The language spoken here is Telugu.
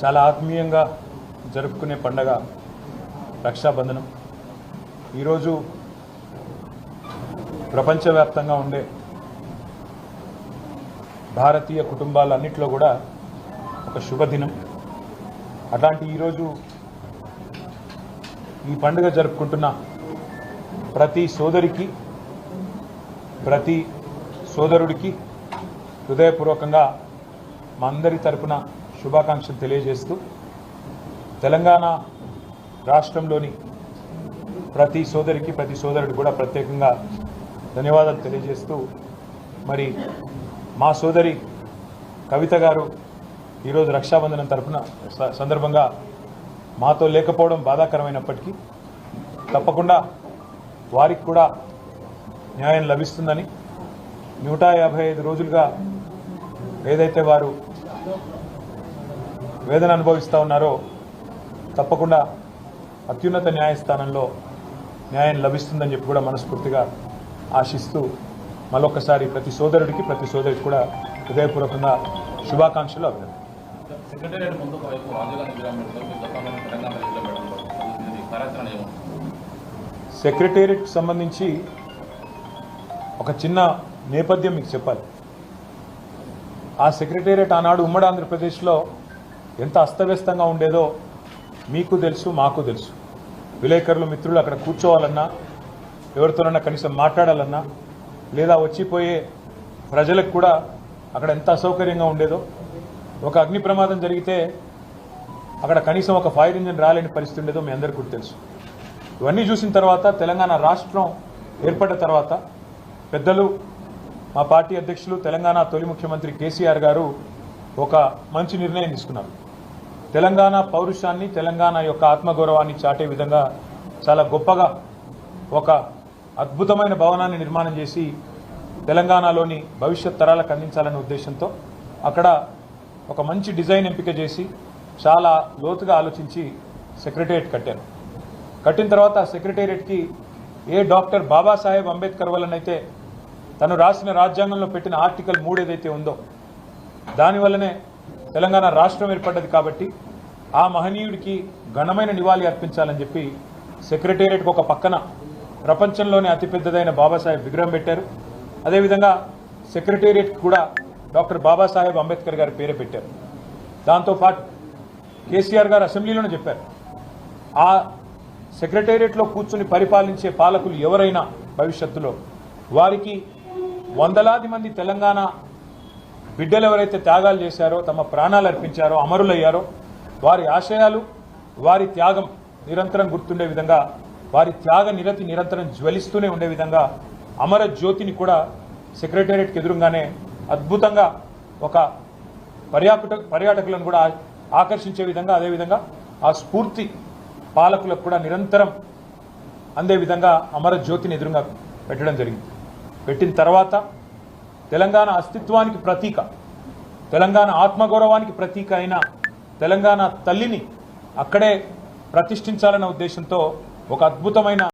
చాలా ఆత్మీయంగా జరుపుకునే పండగ రక్షాబంధనం. ఈరోజు ప్రపంచవ్యాప్తంగా ఉండే భారతీయ కుటుంబాలన్నింటిలో కూడా ఒక శుభదినం. అట్లాంటి ఈరోజు ఈ పండుగ జరుపుకుంటున్న ప్రతి సోదరికి ప్రతి సోదరుడికి హృదయపూర్వకంగా మా అందరి తరపున శుభాకాంక్షలు తెలియజేస్తూ తెలంగాణ రాష్ట్రంలోని ప్రతి సోదరికి ప్రతి సోదరుడు కూడా ప్రత్యేకంగా ధన్యవాదాలు తెలియజేస్తూ మరి మా సోదరి కవిత గారు ఈరోజు రక్షాబంధనం తరపున స- సందర్భంగా మాతో లేకపోవడం బాధాకరమైనప్పటికీ తప్పకుండా వారికి కూడా న్యాయం లభిస్తుందని నూట యాభై ఐదు రోజులుగా ఏదైతే వారు వేదన అనుభవిస్తూ ఉన్నారో తప్పకుండా అత్యున్నత న్యాయస్థానంలో న్యాయం లభిస్తుందని చెప్పి కూడా మనస్ఫూర్తిగా ఆశిస్తూ మరొకసారి ప్రతి సోదరుడికి ప్రతి సోదరికి కూడా హృదయపూర్వకంగా శుభాకాంక్షలు అభినందన సెక్రటేరియట్ సంబంధించి ఒక చిన్న నేపథ్యం మీకు చెప్పాలి. ఆ సెక్రటేరియట్ ఆనాడు ఉమ్మడి ఆంధ్రప్రదేశ్లో ఎంత అస్తవ్యస్తంగా ఉండేదో మీకు తెలుసు మాకు తెలుసు. విలేకరులు మిత్రులు అక్కడ కూర్చోవాలన్నా ఎవరితోనన్నా కనీసం మాట్లాడాలన్నా లేదా వచ్చిపోయే ప్రజలకు కూడా అక్కడ ఎంత అసౌకర్యంగా ఉండేదో ఒక అగ్ని ప్రమాదం జరిగితే అక్కడ కనీసం ఒక ఫైర్ ఇంజిన్ రాలేని పరిస్థితి ఉండేదో మీ అందరికీ కూడా తెలుసు. ఇవన్నీ చూసిన తర్వాత తెలంగాణ రాష్ట్రం ఏర్పడ్డ తర్వాత పెద్దలు మా పార్టీ అధ్యక్షులు తెలంగాణ తొలి ముఖ్యమంత్రి కేసీఆర్ గారు ఒక మంచి నిర్ణయం తీసుకున్నారు. తెలంగాణ పౌరుషాన్ని తెలంగాణ యొక్క ఆత్మగౌరవాన్ని చాటే విధంగా చాలా గొప్పగా ఒక అద్భుతమైన భవనాన్ని నిర్మాణం చేసి తెలంగాణలోని భవిష్యత్ తరాలకు అందించాలనే ఉద్దేశంతో అక్కడ ఒక మంచి డిజైన్ ఎంపిక చేసి చాలా లోతుగా ఆలోచించి సెక్రటేరియట్ కట్టారు కట్టిన తర్వాత ఆ సెక్రటేరియట్కి ఏ డాక్టర్ బాబాసాహెబ్ అంబేద్కర్ వల్లనైతే తను రాసిన రాజ్యాంగంలో పెట్టిన ఆర్టికల్ మూడు ఏదైతే ఉందో దానివల్లనే తెలంగాణ రాష్ట్రం ఏర్పడ్డది కాబట్టి ఆ మహనీయుడికి ఘనమైన నివాళి అర్పించాలని చెప్పి సెక్రటేరియట్కి ఒక పక్కన ప్రపంచంలోనే అతిపెద్దదైన బాబాసాహెబ్ విగ్రహం పెట్టారు. అదేవిధంగా సెక్రటేరియట్కి కూడా డాక్టర్ బాబాసాహెబ్ అంబేద్కర్ గారి పేరే పెట్టారు. దాంతోపాటు కేసీఆర్ గారు అసెంబ్లీలోనే చెప్పారు. ఆ సెక్రటేరియట్లో కూర్చుని పరిపాలించే పాలకులు ఎవరైనా భవిష్యత్తులో వారికి వందలాది మంది తెలంగాణ బిడ్డలు ఎవరైతే త్యాగాలు చేశారో తమ ప్రాణాలు అర్పించారో అమరులయ్యారో వారి ఆశయాలు వారి త్యాగం నిరంతరం గుర్తుండే విధంగా వారి త్యాగ నిరతి నిరంతరం జ్వలిస్తూనే ఉండే విధంగా అమర జ్యోతిని కూడా సెక్రటేరియట్కి ఎదురుగానే అద్భుతంగా ఒక పర్యాటక పర్యాటకులను కూడా ఆకర్షించే విధంగా అదేవిధంగా ఆ స్ఫూర్తి పాలకులకు కూడా నిరంతరం అందే విధంగా అమర జ్యోతిని ఎదురుగా పెట్టడం జరిగింది. పెట్టిన తర్వాత తెలంగాణ అస్తిత్వానికి ప్రతీక తెలంగాణ ఆత్మగౌరవానికి ప్రతీక అయిన తెలంగాణ తల్లిని అక్కడే ప్రతిష్ఠించాలన్న ఉద్దేశంతో ఒక అద్భుతమైన